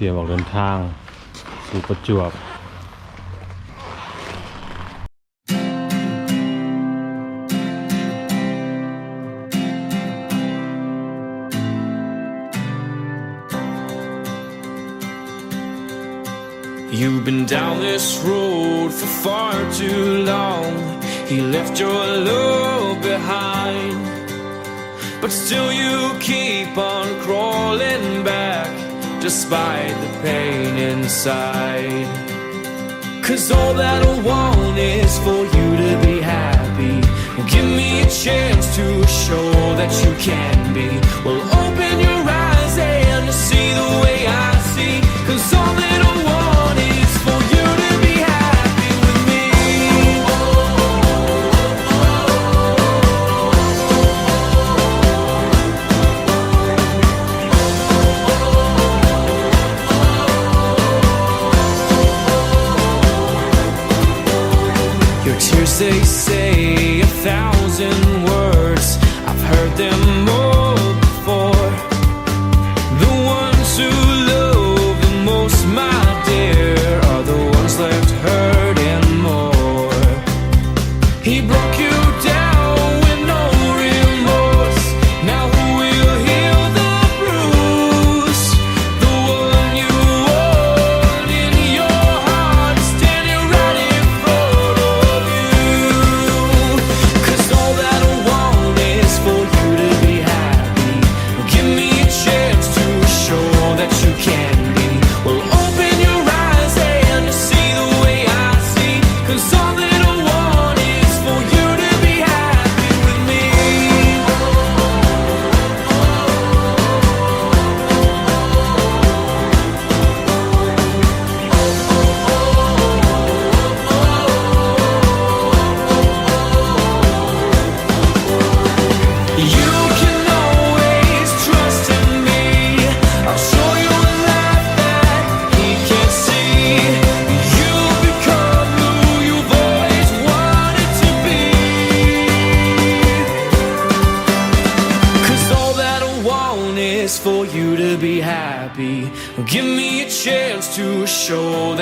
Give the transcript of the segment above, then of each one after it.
เตรียมออกเดินทาง สู่ประจวบ despite the pain inside. Cause all that I want is for you to be happy. Give me a chance to show that you can be. Well,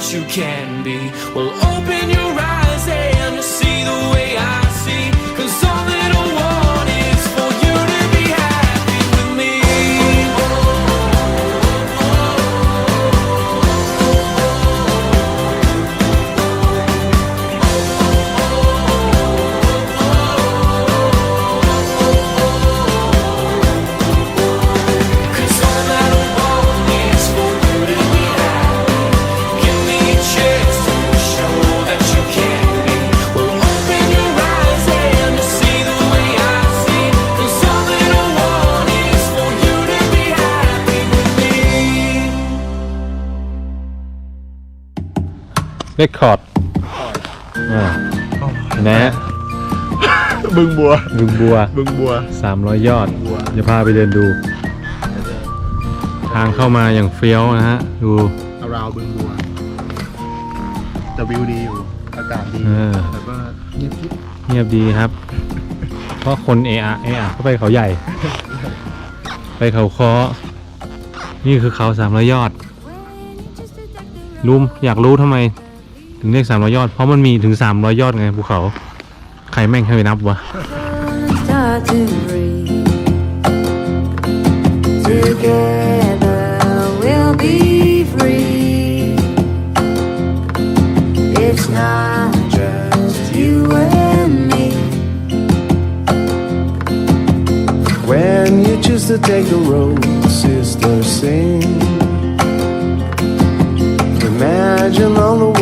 show that you can be. Well, คคอร์ดอ่านะฮะบึงบัว บึงบัว บึงบัว 300 ยอดบัวจะพาไปเดินดู ทางเข้ามาอย่างเฟี้ยวนะฮะ ดูอาราวบึงบัว แต่วิวดีอยู่ อากาศดีเออแต่ก็เงียบกิ๊บเงียบดีครับ เพราะคนเออะเออะเข้าไปเขาใหญ่ ไปเขาคอนี่คือเขาสามร้อยยอดรู้อยากรู้ทำไม ถึงเรียกสามร้อยยอด เพราะมันมีถึงสามร้อยยอดไงภูเขา ใครแม่งให้ไปนับวะ start to breathe. Together we'll be free. It's not just you and me. When you choose to take the road, sisters sing. Imagine all the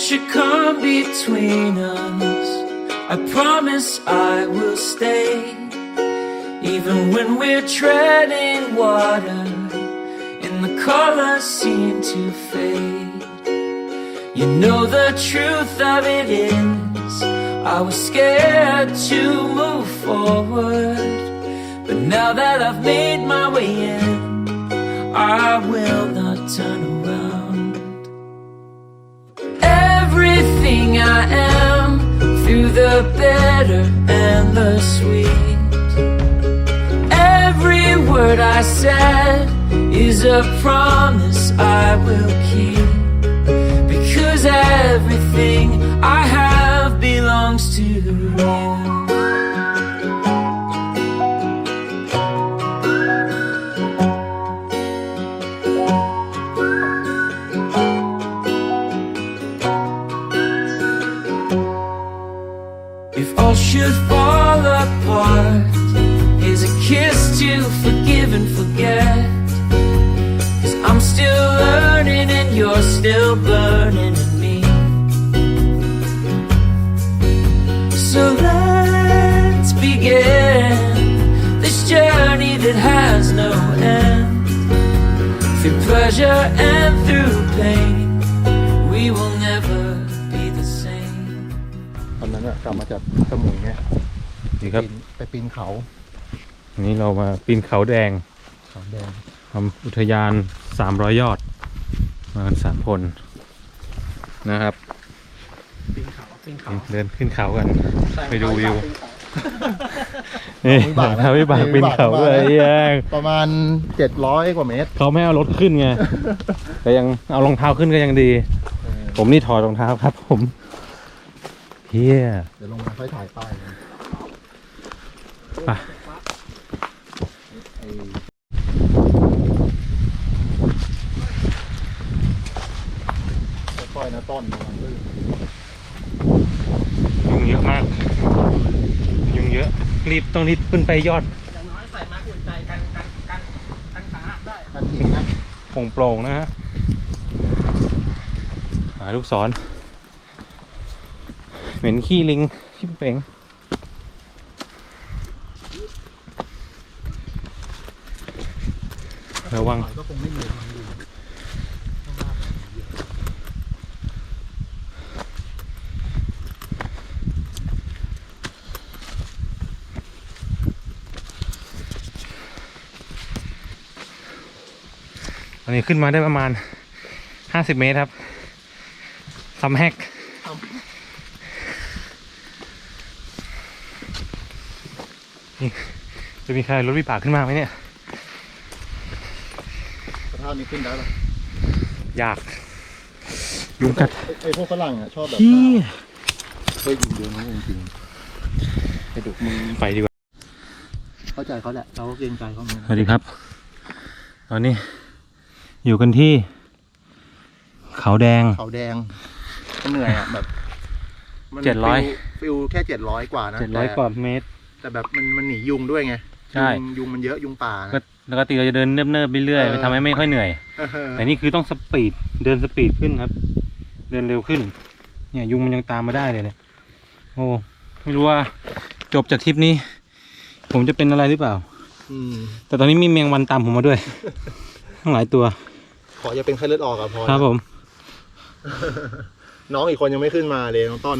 should come between us, I promise I will stay. Even when we're treading water and the colors seem to fade. You know the truth of it is, I was scared to move forward. But now that I've made my way in, I will the bitter and the sweet. Every word I said is a promise I will keep because everything I have belongs to you. fall apart, here's a kiss to forgive and forget. Cause I'm still learning and you're still burning in me. So let's begin this journey that has no end. Through pleasure and through pain, we will never be the same. ตอนนั้นอะกลับมาจากสมุยไง นี่ครับ ปีนไปปีนเขาวันนี้เรามาปีนเขาแดงเขาแดงทำอุทยาน 300 ยอด มากันสามคนนะครับ ปีนเขาปีนเขาเดินขึ้นเขากัน ไปดูวิว นี่ทำวิบากปีนเขาด้วยแย่งประมาณเจ็ดร้อยกว่าเมตรเขาไม่เอารถขึ้นไง แต่ยังเอารองเท้าขึ้นก็ยังดี ผมนี่ถอดรองเท้าครับผมเฮีย เดี๋ยวลงมาค่อยถ่ายป้ายกัน ไปค่อยๆนะต้นระวังลื่นยุงเยอะมาก ยุงเยอะ รีบต้องรีบขึ้นไปยอดกันหินนะโปร่งๆนะฮะหาลูกศร เหม็นขี้ลิงขี้เป่ง ระวังก็คงไม่มีทางอยู่ตอนนี้ขึ้นมาได้ประมาณห้าสิบเมตรครับซัมแฮกจะมีใครรถวิบากขึ้นมาไหมเนี่ยาพนี้ขึ้นได้ปะยากยุงกัดไอ้ไอ้พวกฝรั่งอะชอบแบบพี่เฮ้ยยุงเยอะนะจริงๆไอ้ดุมึงไปดีกว่า เข้าใจเขาแหละเราก็เกรงใจเขาเหมือนสกันวัสดีครับ ตอนนี้ อยู่กันที่ เขาแดง เขาแดงก็เหนื่อยอะแบบมันเจ็ดร้อยฟิลฟิลแค่เจ็ดร้อยกว่านะเจ็ดร้อยแต่กว่าเมตร แต่แบบมันมันหนียุงด้วยไงใช่ยุงยุงมันเยอะยุงป่านะก็ ปกติเราจะเดินเนิบๆไปเรื่อยเออ มันทำให้ไม่ค่อยเหนื่อยเออแต่นี่คือต้องสปีด เดินสปีดขึ้นครับ เดินเร็วขึ้น เนี่ยยุงมันยังตามมาได้เลยเนี่ย โอ้ ไม่รู้ว่าจบจากทริปนี้ ผมจะเป็นอะไรหรือเปล่า อืมแต่ตอนนี้มีแมงวันตามผมมาด้วย ทั้งหลายตัว ขออย่าเป็นไข้เลือดออกอะพอครับผม น้องอีกคนยังไม่ขึ้นมาเลยน้องต้น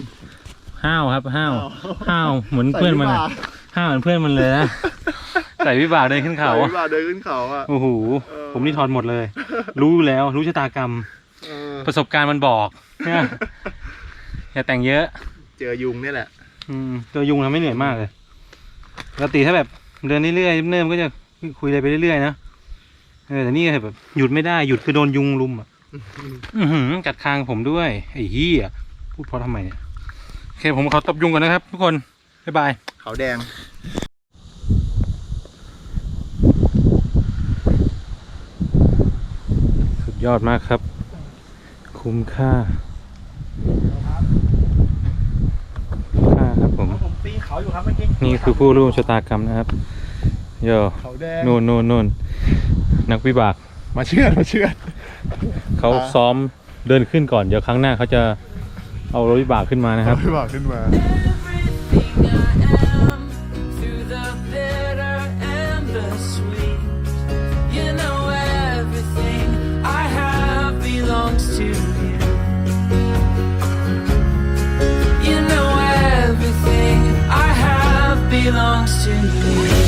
ห้าวครับห้าว ห้าวห้าวเหมือนเพื่อนมันอะใส่วิบากห้าวเหมือนเพื่อนมันเลยนะ ใส่วิบากเดินขึ้นเขาใส่อะวิบากเดินขึ้นเขาอะ โอ้โห เออ ผมนี่ถอดหมดเลย รู้อยู่แล้ว รู้ชะตากรรม เออประสบการณ์มันบอกเนี่ยอย่าแต่งเยอะ เจอยุงเนี่ยแหละ อืมตัวยุงทำให้เหนื่อยมากเลยปกติถ้าแบบเดินเรื่อยๆเนิ่มๆก็จะคุยอะไรไปเรื่อยๆนะเออแต่นี่แบบหยุดไม่ได้หยุดคือโดนยุงลุมอะอือหือกัดคางผมด้วยไอ้เหี้ยพูดเพราะทำไมเนี่ยโอเคผมขอตบยุงก่อนนะครับ ทุกคนบ๊ายบาย เขาแดง สุด ยอดมากครับ คุ้มค่า คุ้มค่าครับผม ผมปีนเขาอยู่ครับเมื่อกี้นี่คือผู้ร่วมชะตากรรมนะครับโยเขาแดงโน่นโน่นโน่นนักวิบาก มาเชื่อดมาเชื่อดเขาอ่าซ้อมเดินขึ้นก่อน เดี๋ยวครั้งหน้าเขาจะเอารถวิบากขึ้นมานะครับเขาวิบากขึ้นมา to you.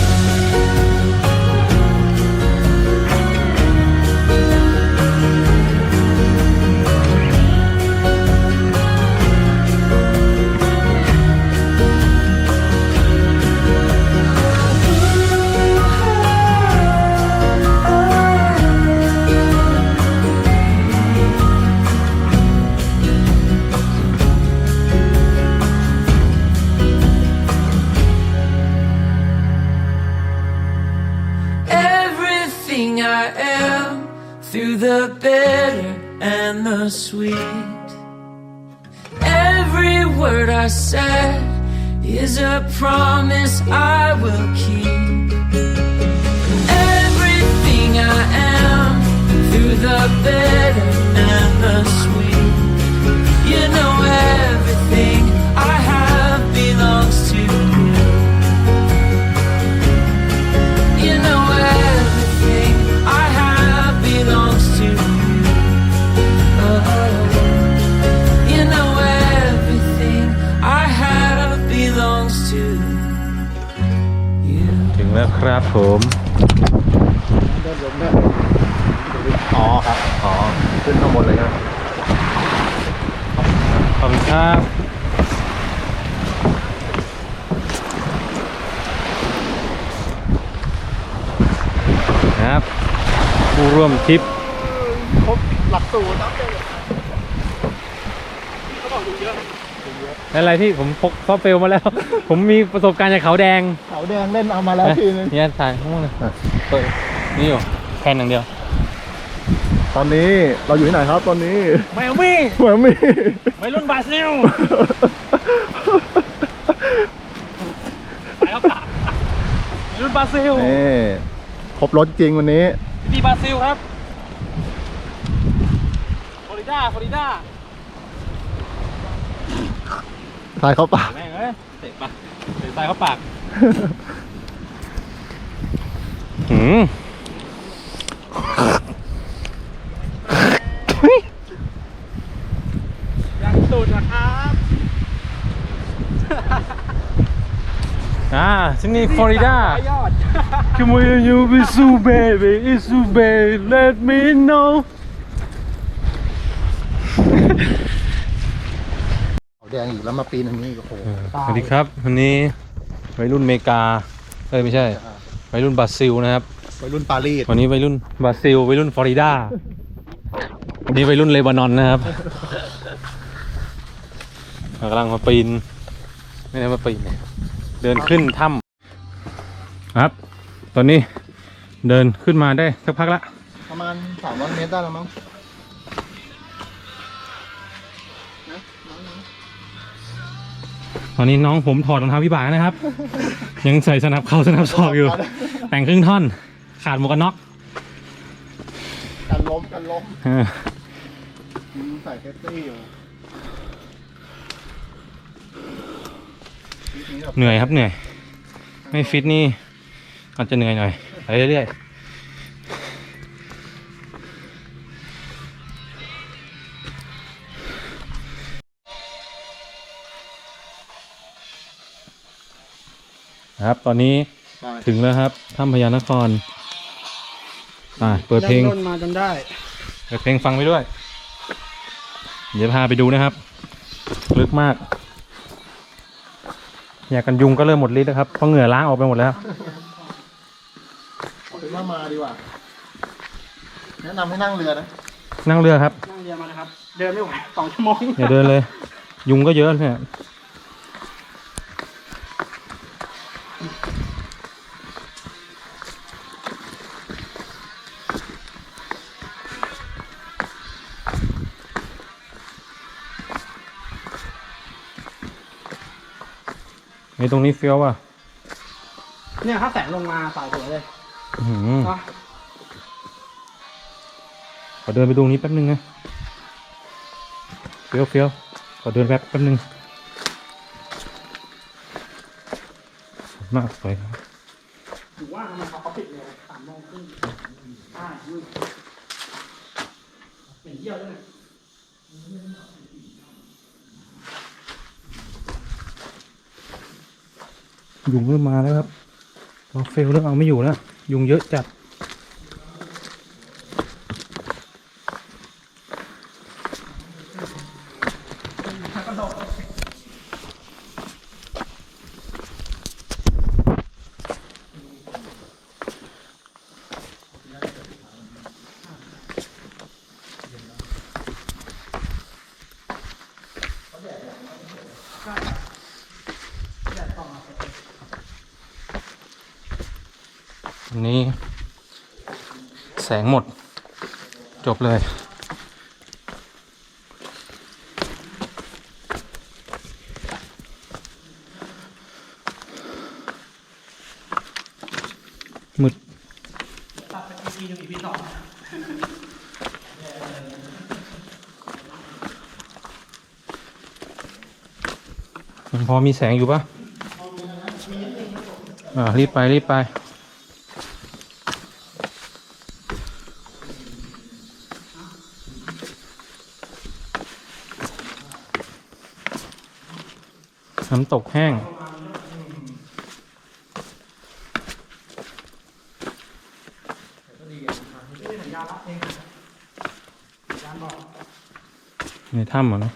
แล้วครับผมเดินลงได้อ๋อครับ อ๋อ ขึ้นข้างบนเลยครับขอบคุณครับครับ ผู้ร่วมทริปครบหลักสูตรครับ อะไรที่ผมพกซอฟต์เฟลมาแล้ว ผมมีประสบการณ์จากเขาแดงเขาแดงเล่นเอามาแล้วทีนึงเนี่ยถ่ายข้างบนเลยเปิดนี่อยู่แค่นอย่างเดียว ตอนนี้เราอยู่ที่ไหนครับตอนนี้ไมอามี่เหมือนมี ไม่รุ่นบราซิลไปครับป่ารุ่นบราซิลนี่ครบรถจริงวันนี้ที่บราซิลครับ ฟลอริดา ฟลอริดา ทายเข้าปากแม่งเอ้ยเตะปะเตะใส่เข้าปากหืมยังสุดนะครับอ่าที่นี่ฟลอริดา ยอด Come on you be so baby it's so baby let me know เขา แดงอีกแล้วมาปีนอันนี้อีกโอ้โหสวัสดีครับวันนี้วัยรุ่นอเมริกาเอ้ยไม่ใช่วัยรุ่นบราซิลนะครับวัยรุ่นปารีสวันนี้วัยรุ่นบราซิลวัยรุ่นฟลอริดาวันนี้วัยรุ่นเลบานอนนะครับเรากำลังมาปีนไม่ได้มาปีนเนี่ยเดินขึ้นถ้ำครับ ตอนนี้เดินขึ้นมาได้สักพักละประมาณ300เมตรได้แล้วมั้ง ตอนนี้น้องผมถอดรองเท้าพิบากนะครับ ยังใส่สนับเข่าสนับศอกอยู่ แต่งครึ่งท่อน ขาดหมวกกันน็อกกันล้มกันล้มเออใส่เซฟตี้อยู่เหนื่อยครับเหนื่อย ไม่ฟิตนี่อาจจะเหนื่อยหน่อยไปเรื่อยๆ ครับ ตอนนี้ได้ถึงแล้วครับถ้ำพญานครอ่าเปิดเพลงต้นมาจนได้ เปิดเพลงฟังไปด้วย เดี๋ยวพาไปดูนะครับ ลึกมากยากันยุงก็เริ่มหมดฤทธิ์แล้วครับเพราะเหงื่อล้างออกไปหมดแล้วถึงว่ามาดีกว่า แนะนำให้นั่งเรือนะ นั่งเรือครับ นั่งเรือมานะครับ เดินไม่ไหวสองชั่วโมงอย่าเดินเลย ยุงก็เยอะเนี่ย ตรงนี้เฟี้ยวว่ะเนี่ยถ้าแสงลงมาสายสวยเลยอื้อหือเนาะขอเดินไปตรงนี้แป๊บนึงนะเฟี้ยวเฟี้ยวขอเดินแป๊บแป๊บนึงสวยมากสวยครับถือว่าทำไมเขาเขาปิดเลยสามโมงครึ่งใช่มืดเหม็นเยี่ยวด้วยนะ ยุงเริ่มมาแล้วครับเราเฟลเรื่องเอาไม่อยู่แล้วยุงเยอะจัด อันนี้ แสงหมด จบเลยมืดตัดไปทีหนึ่งอีพีสองยังพอมีแสงอยู่ปะอ่า รีบไป รีบไป น้ำตกแห้ง ในถ้ำเหรอเนาะ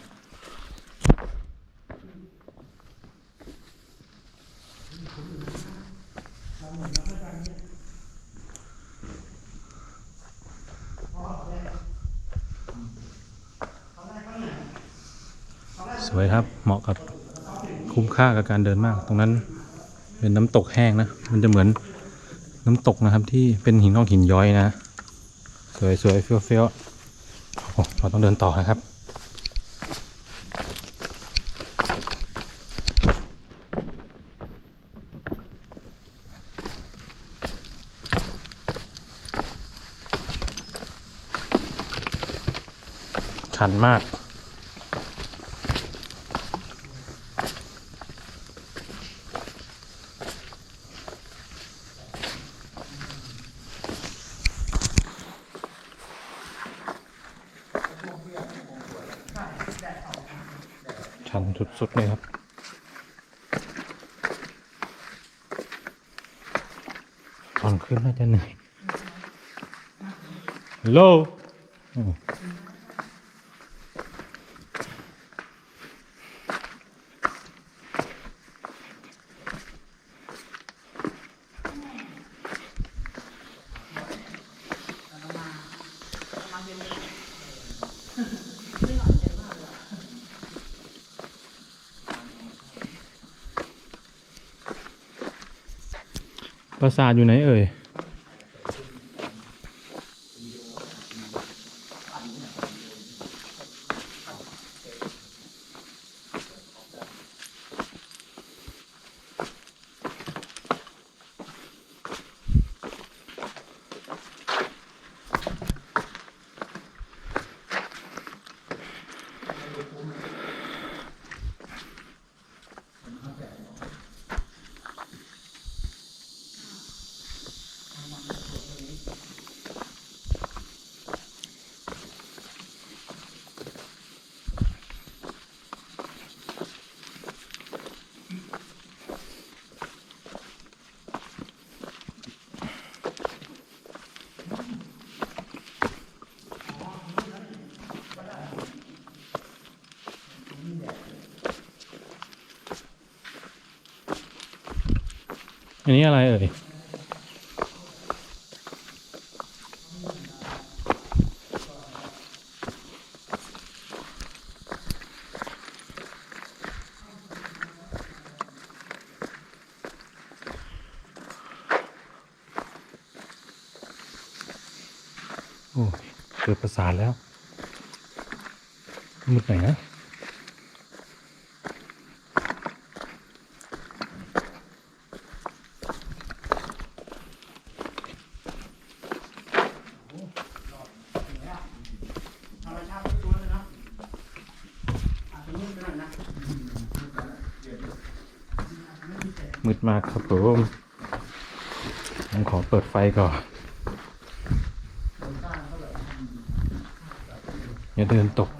สวยครับ เหมาะกับ ค่ากับการเดินมาก ตรงนั้นเป็นน้ำตกแห้งนะ มันจะเหมือนน้ำตกนะครับ ที่เป็นหินงอกหินย้อยนะ สวยสวยเฟี้ยวเฟี้ยวเราต้องเดินต่อนะครับ ชันมาก ชันสุดๆเลยครับ ตอนขึ้นน่า จะเหนื่อยฮัลโหลอืมปราสาทอยู่ไหนเอ่ย อ อันนี้อะไรเอ่ยโอ้เกิดประสานแล้วมุดไหนนะ ธรรมชาติตัวเลยเนาะอาจจะมืดไปหน่อยนะ มากครับผมผมขอเปิดไฟก่อนอย่าเดินตก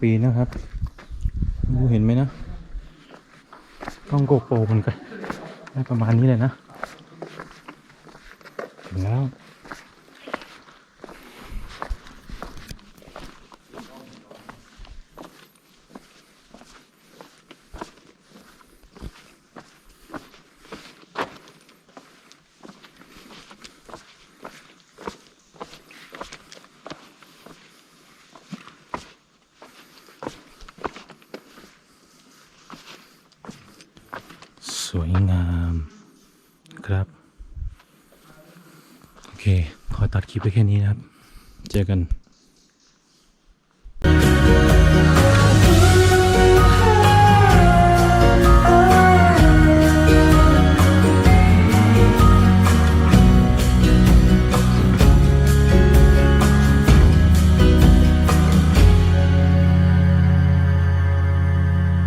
ปีนะครับดูเห็นไหมนะกล้องโกโปรมันก็ได้ประมาณนี้เลยนะ วยงามครับ โอเค ขอตัดคลิปไปแค่นี้นะครับ เจอกัน